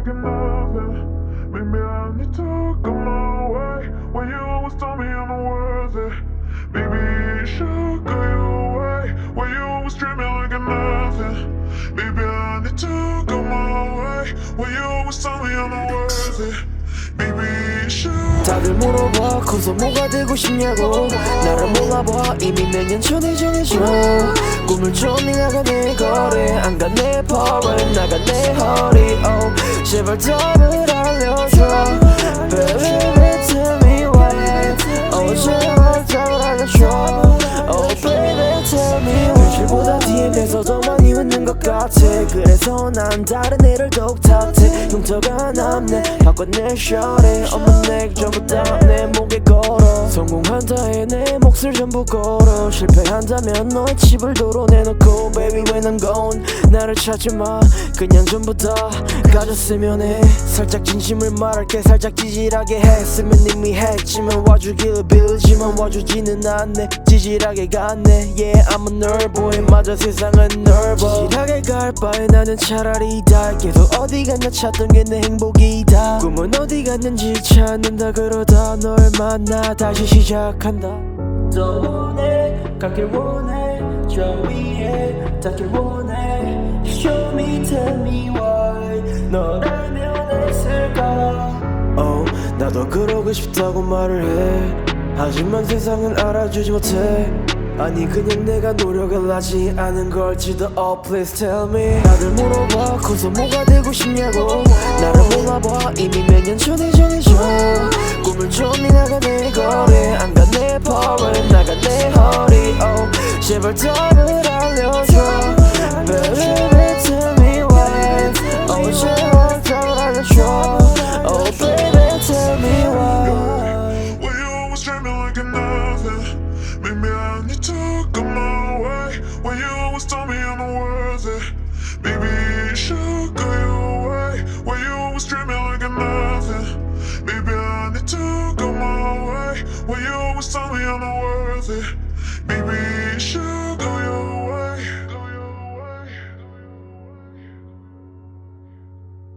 like a nothing. Maybe I need to go my way. When you always told me I'm not worth it. Maybe you should go your way. When you always treat me like a nothing. Maybe I need to go my way. When you always told me I'm not worth it. Maybe you should. 다들 물어봐 커서 뭐가 되고 싶냐고 나 를 몰라봐. 이미 몇년 전에 정해줘 꿈을 좀 나가 내 거리 안가 내 버릇 나가 내 허리. Oh. 제발 답을 알려줘. Baby tell me why oh 제발 답을 알려줘. Oh baby tell me why 현실보다 DM에서 더 많이 웃는 것 같아. 그래서 난 다른 애를 더욱 탓해. 흉터가 남네 바꿔 내 shorty 엄마 내 전부 다 내 목에 걸어. 성공한다 해내 몫을 전부 걸어. 실패한다면 너의 칩을 도로 내놓고 Baby when gone. 나를 찾지 마. 그냥 전부 다 가졌으면 해. 살짝 진심을 말할게 살짝 찌질하게 했으면 이미 했지만 와주길 빌지만 와주지는 않네. 찌질하게 갔네. Yeah I'm a nerd boy. 맞아 세상은 넓어. 찌질하게 갈 바에 나는 차라리 다 계속 어디 갔나 찾던 게 내 행복이다 꿈은 어디 갔는지 찾는다. 그러다 널 만나 다시 시작한다. 더 원해 가길 원해 저 위에 닿길 원해. Show me tell me why 너라면 했을까? Oh, 나도 그러고 싶다고 말을 해. 하지만 세상은 알아주지 못해 아니 그냥 내가 노력을 하지 않은 걸지도 Oh please tell me. 다들 물어봐 커서 뭐가 되고 싶냐고. 나를 몰라봐 이미 몇 년 전에 정해줘. 꿈을 좀 나가 내 거리 안가 내 버릇 나가 내 허리 oh. 제발 답 not worth it. Maybe should go your way. Well, you always treat me like a nothing. Maybe I need to go my way. Well, you always tell me I'm not worth it. Maybe you should.